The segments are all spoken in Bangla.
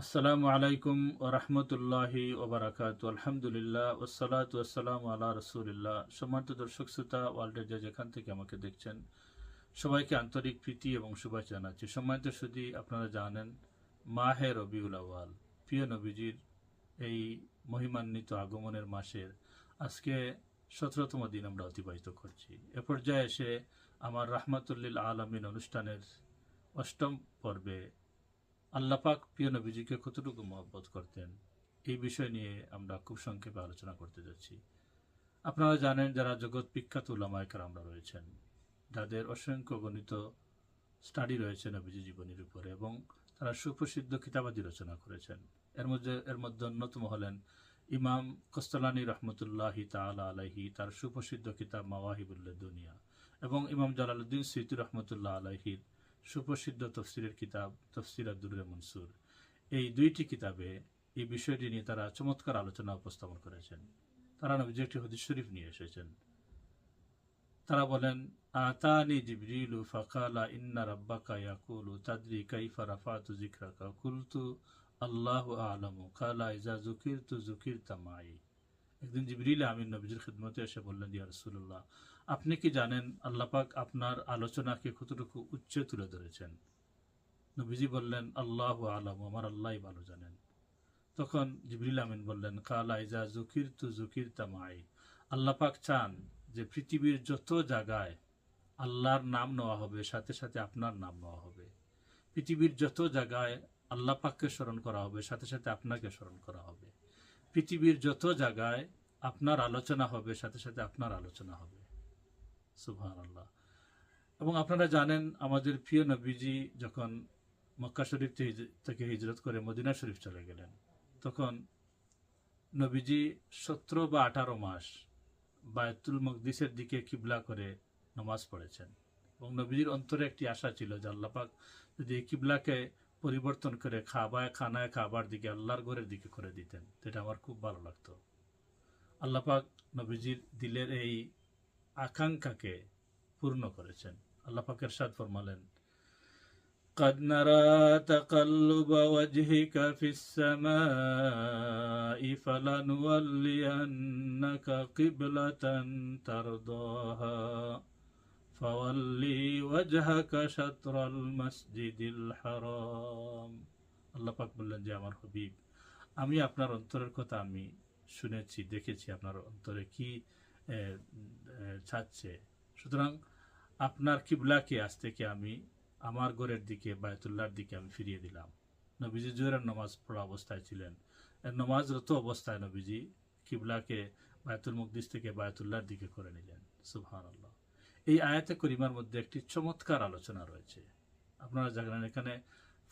আসসালামু আলাইকুম ওরহমতুল্লাহি ওবরাকাত আলহামদুলিল্লাহ ওসালাত ওয়াসালাম আল্লাহ রসুলিল্লাহ। সম্মানিত দর্শক শ্রোতা ওয়ার্ল্ডের যে যেখান থেকে আমাকে দেখছেন, সবাইকে আন্তরিক প্রীতি এবং শুভেচ্ছা জানাচ্ছি। সম্মানিত শুধু আপনারা জানেন, মাহে রবিউল আওয়াল প্রিয় নবীজির এই মহিমান্বিত আগমনের মাসের আজকে সতেরোতম দিন আমরা অতিবাহিত করছি। এ পর্যায়ে এসে আমার রাহমাতুল্লিল আলমিন অনুষ্ঠানের অষ্টম পর্বে আল্লাপাক প্রিয় নবীজিকে কতটুকু মহব্বত করতেন? এই বিষয় নিয়ে আমরা খুব সংক্ষেপে আলোচনা করতে যাচ্ছি। আপনারা জানেন যারা জগৎ বিখ্যাত উলামায়কার আমরা রয়েছেন, যাদের অসংখ্য গণিত স্টাডি রয়েছে নবীজি জীবনীর উপরে এবং তারা সুপ্রসিদ্ধ কিতাবাদি রচনা করেছেন। এর মধ্যে এর মধ্যে অন্যতম হলেন ইমাম কস্তলানী রহমতুল্লাহি তালা আলাহি তার সুপ্রসিদ্ধ কিতাব মাওয়াহিবুল্লাহ দুনিয়া এবং ইমাম জালালুদ্দিন সৈতু রহমতুল্লাহ আলাহির সুপ্রসিদ্ধ তফসিরের কিতাব তফসির আব্দুর মনসুর। এই দুইটি কিতাবে এই বিষয়টি নিয়ে তারা চমৎকার আলোচনা উপস্থাপন করেছেন। তারা নবীজি একটি হদিস শরীফ নিয়ে এসেছেন। তারা বলেন, আতানি জিবরিলু ফাকালা ইন্না রাব্বাকা ইয়াকুলু তাদরি কাইফা রাফাতু যিকরাকা। কুলতু, আল্লাহু আলামু, কালা ইজা যুকিরতু যুকিরতা মাই। একদিন জিবরিল আমিন নবীজির খিদমতে এসে বললেন, ইয়া রাসূলুল্লাহ আপনি কি জানেন আল্লাপাক আপনার আলোচনাকে কতটুকু উচ্চ তুলে ধরেছেন? নবীজি বললেন, আল্লাহ আলম, আমার আল্লাহ ভালো জানেন। তখন জিবরিল আমিন বললেন, কালা ইজা জুকির তু জুকির তামাই আল্লাপাক চান যে পৃথিবীর যত জায়গায় আল্লাহর নাম নেওয়া হবে, সাথে সাথে আপনার নাম নেওয়া হবে। পৃথিবীর যত জায়গায় আল্লাহ পাককে স্মরণ করা হবে, সাথে সাথে আপনাকে স্মরণ করা হবে। পৃথিবীর যত জায়গায় আপনার আলোচনা হবে, সাথে সাথে আপনার আলোচনা হবে। আল্লাহ এবং আপনারা জানেন আমাদের প্রিয় নবীজি যখন মক্কা শরীফ থেকে হিজরত করে মদিনা শরীফ চলে গেলেন, তখন নবীজি সতেরো বা আঠারো মাস বায়তুল মকদিসের দিকে কিবলা করে নমাজ পড়েছেন। এবং নবীজির অন্তরে একটি আশা ছিল যে আল্লাপাক যদি এই কিবলাকে পরিবর্তন করে খাবায় খানায় খাবার দিকে, আল্লাহর ঘরের দিকে করে দিতেন সেটা আমার খুব ভালো লাগতো। আল্লাপাক নবীজির দিলের এই আকাঙ্ক্ষাকে পূর্ণ করেছেন আল্লাহ পাকের সাদ ফরমালেন قد نرى تقلب وجهك في السماء فلنولينك قبلة ترضاها فولي وجهك شطر المسجد الحرام আল্লাহ পাক বললেন যে আমার হবিব আমি আপনার অন্তরের কথা আমি শুনেছি দেখেছি আপনার অন্তরে কি চাচ্ছে। সুতরাং আপনার কিবলাকে আজ থেকে আমি আমার ঘরের দিকে, বায়তুল্লাহর দিকে আমি ফিরিয়ে দিলাম। নবীজি জোহরের নমাজ পড়া অবস্থায় ছিলেন। নমাজরত অবস্থায় নবীজি কিবলাকে বায়তুল মুকদিস থেকে বায়তুল্লার দিকে করে নিলেন। আল্লাহ এই আয়াতে করিমার মধ্যে একটি চমৎকার আলোচনা রয়েছে। আপনারা জানেন এখানে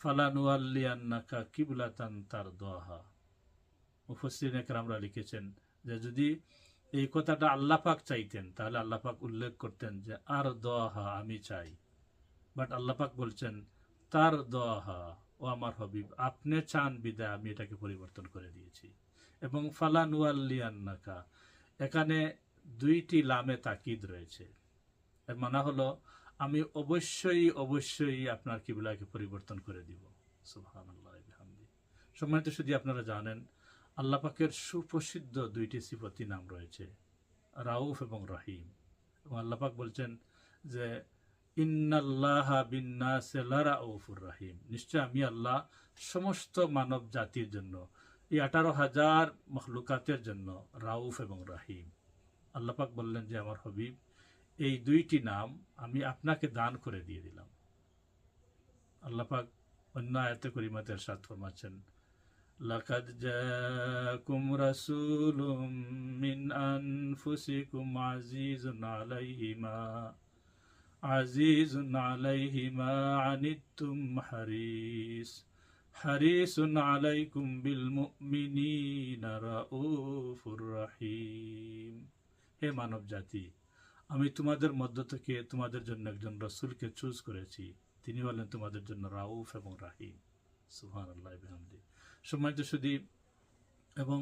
ফালানুয়াল্লিয়ান্নাকা কিবলাতান তার দোহা মুফসিন একরামরা লিখেছেন যে, যদি এই কথাটা আল্লাপাক চাইতেন। তাহলে আল্লাপাক উল্লেখ করতেন যে, আর দোয়াহা আমি চাই। বাট আল্লাপাক বলছেন, তার দোয়াহা ও আমার হবিব, আপনি চান বিদায়, আমি এটাকে পরিবর্তন করে দিয়েছি। এবং ফালানুয়াল্লিয়ান্নাকা এখানে দুইটি লামে তাকিদ রয়েছে। এর মানে হলো, আমি অবশ্যই অবশ্যই আপনার কিবলাকে পরিবর্তন করে দিব। আল্লাহ সম্মানিত শুধু আপনারা জানেন আল্লাহ পাকের সুপ্রসিদ্ধ দুইটি সিফতি নাম রয়েছে, রাউফ এবং রহিম। এবং আল্লাহ পাক বলছেন যে, ইন্নাল্লাহ রাহিম। নিশ্চয় আমি আল্লাহ সমস্ত মানব জাতির জন্য, এই আঠারো হাজার মখলুকাতের জন্য রাউফ এবং রাহিম। আল্লাহ পাক বললেন যে, আমার হবিব, এই দুইটি নাম আমি আপনাকে দান করে দিয়ে দিলাম। আল্লাহ পাক অন্য আয়তে করিমাতের সাথ ফরমাচ্ছেন لقد جاءكم رسول من أنفسكم عزيز عليه ما عزيز عليه ما عنتم حريص حريص عليكم بالمؤمنين رؤوف رحيم হে মানব জাতি আমি তোমাদের মধ্য থেকে তোমাদের জন্য একজন রসুলকে চুজ করেছি তিনি হলেন তোমাদের জন্য রাউফ এবং রাহিম সুহান আল্লাহ বিহামদি সম্মানিত সুদী এবং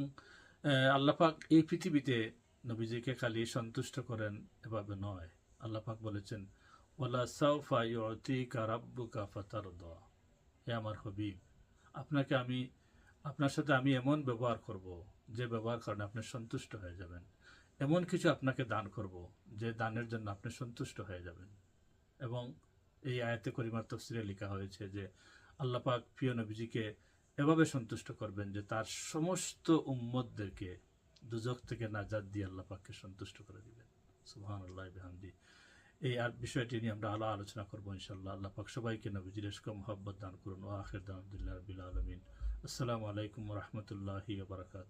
আল্লাপাক এই পৃথিবীতে নবীজিকে খালি সন্তুষ্ট করেন এভাবে নয়। আল্লাপাক বলেছেন ওলা সাউফা ইউতিকা রাব্বুকা ফাতার হে আমার হবিব, আপনাকে আমি, আপনার সাথে আমি এমন ব্যবহার করব যে ব্যবহার কারণে আপনি সন্তুষ্ট হয়ে যাবেন। এমন কিছু আপনাকে দান করব যে দানের জন্য আপনি সন্তুষ্ট হয়ে যাবেন। এবং এই আয়াতে করিমার তফসিরে লেখা হয়েছে যে, আল্লাহ পাক প্রিয় নবীজিকে এভাবে সন্তুষ্ট করবেন যে তার সমস্ত উম্মতদেরকে দুজক থেকে নাজাদ দিয়ে আল্লাহ পাককে সন্তুষ্ট করে দিবেন। সুহান আল্লাহ এই আর বিষয়টি নিয়ে আমরা আলো আলোচনা করব ইনশাল্লাহ আল্লাহ পাক সবাইকে নবী এসকো মোহাব্বত দান করুন ও আখির দান আলমিন। আসসালামু আলাইকুম রহমতুল্লাহি বারকাত